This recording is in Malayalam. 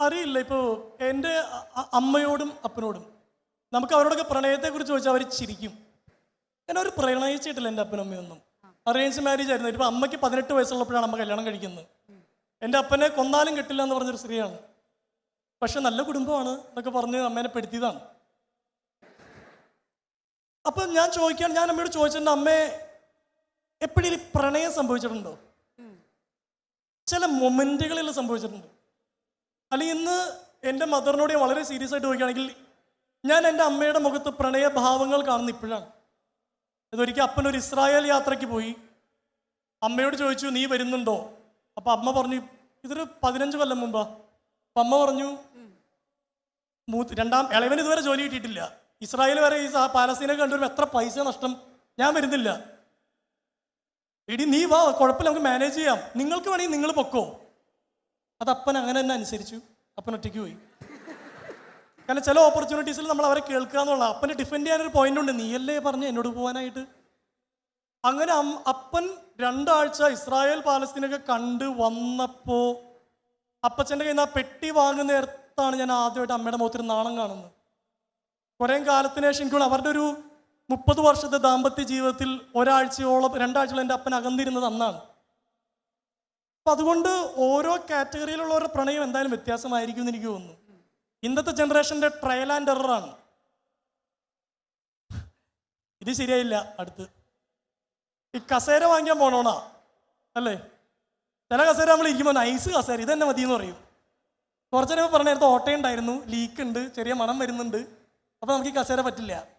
അറിയില്ല. ഇപ്പോൾ എന്റെ അമ്മയോടും അപ്പനോടും നമുക്ക് അവരോടൊക്കെ പ്രണയത്തെക്കുറിച്ച് ചോദിച്ചാൽ അവർ ചിരിക്കും. ഞാൻ അവർ പ്രണയിച്ചിട്ടില്ല എന്റെ അപ്പനും അമ്മയൊന്നും. അറേഞ്ച് മാരേജ് ആയിരുന്നു. ഇപ്പോൾ അമ്മയ്ക്ക് പതിനെട്ട് വയസ്സുള്ളപ്പോഴാണ് അമ്മ കല്യാണം കഴിക്കുന്നത്. എന്റെ അപ്പനെ കൊന്നാലും കിട്ടില്ല എന്ന് പറഞ്ഞൊരു സ്ത്രീയാണ്. പക്ഷെ നല്ല കുടുംബമാണ് എന്നൊക്കെ പറഞ്ഞ് അമ്മേനെ പെടുത്തിയതാണ്. അപ്പം ഞാൻ ചോദിക്കാൻ ഞാൻ അമ്മയോട് ചോദിച്ചിട്ടുണ്ട് അമ്മേ എപ്പോഴും പ്രണയം സംഭവിച്ചിട്ടുണ്ടോ? ചില മൊമെന്റുകളിൽ സംഭവിച്ചിട്ടുണ്ട്. അല്ലെങ്കിൽ ഇന്ന് എന്റെ മദറിനോട് ഞാൻ വളരെ സീരിയസ് ആയിട്ട് ചോദിക്കുകയാണെങ്കിൽ ഞാൻ എന്റെ അമ്മയുടെ മുഖത്ത് പ്രണയഭാവങ്ങൾ കാണുന്ന ഇപ്പോഴാണ്. ഇതൊരിക്കൽ അപ്പനൊരു ഇസ്രായേൽ യാത്രയ്ക്ക് പോയി. അമ്മയോട് ചോദിച്ചു നീ വരുന്നുണ്ടോ? അപ്പം അമ്മ പറഞ്ഞു ഇതൊരു പതിനഞ്ച് കൊല്ലം മുമ്പാ. അപ്പം അമ്മ പറഞ്ഞു മൂത്ത് രണ്ടാം ഇളവൻ ഇതുവരെ ജോലി കിട്ടിയിട്ടില്ല. ഇസ്രായേൽ വരെ ഈ പാലസ്തീനെ കണ്ടുവരുമ്പോൾ എത്ര പൈസ നഷ്ടം ഞാൻ വരുന്നില്ല. എടി നീ വാ കുഴപ്പമില്ല നമുക്ക് മാനേജ് ചെയ്യാം. നിങ്ങൾക്ക് വേണമെങ്കിൽ നിങ്ങൾ പൊക്കോ. അത് അപ്പൻ അങ്ങനെ തന്നെ അനുസരിച്ചു. അപ്പൻ ഒറ്റയ്ക്ക് പോയി. കാരണം ചില ഓപ്പർച്യൂണിറ്റീസിൽ നമ്മൾ അവരെ കേൾക്കുക എന്നുള്ള അപ്പനെ ഡിഫെൻഡ് ചെയ്യാനൊരു പോയിന്റ് ഉണ്ട്. നീയല്ലേ പറഞ്ഞ് എന്നോട് പോകാനായിട്ട് അങ്ങനെ അപ്പൻ രണ്ടാഴ്ച ഇസ്രായേൽ പാലസ്തീനൊക്കെ കണ്ട് വന്നപ്പോ അപ്പച്ചന്റെ കയ്യിൽ നിന്ന് ആ പെട്ടി വാങ്ങുന്ന നേരത്താണ് ഞാൻ ആദ്യമായിട്ട് അമ്മയുടെ മുഖത്തൊരു നാണം കാണുന്നത്. കുറേ കാലത്തിന് ശേഷം എനിക്ക് അവരുടെ ഒരു മുപ്പത് വർഷത്തെ ദാമ്പത്യ ജീവിതത്തിൽ ഒരാഴ്ചയോളം രണ്ടാഴ്ചയോളം എന്റെ അപ്പൻ അകന്നിരുന്നത് അന്നാണ്. അപ്പൊ അതുകൊണ്ട് ഓരോ കാറ്റഗറിയിലുള്ളവരുടെ പ്രണയം എന്തായാലും വ്യത്യാസമായിരിക്കും എന്ന് എനിക്ക് തോന്നുന്നു. ഇന്നത്തെ ജനറേഷന്റെ ട്രയൽ ആൻഡ് എററാണ് ഇത് ശരിയായില്ല. അടുത്ത്. ഈ കസേര വാങ്ങിക്കാൻ പോണോണാ? അല്ലേ? ചില കസേര നമ്മൾ ഇരിക്കുമ്പോൾ നൈസ് കസേര. ഇത് തന്നെ മതി എന്ന് പറയും. കുറച്ചു നേരം പറഞ്ഞ നേരത്തെ ഓട്ടയുണ്ടായിരുന്നു. ലീക്ക് ഉണ്ട്. ചെറിയ മണം വരുന്നുണ്ട്. അപ്പൊ നമുക്ക് ഈ കസേര പറ്റില്ല.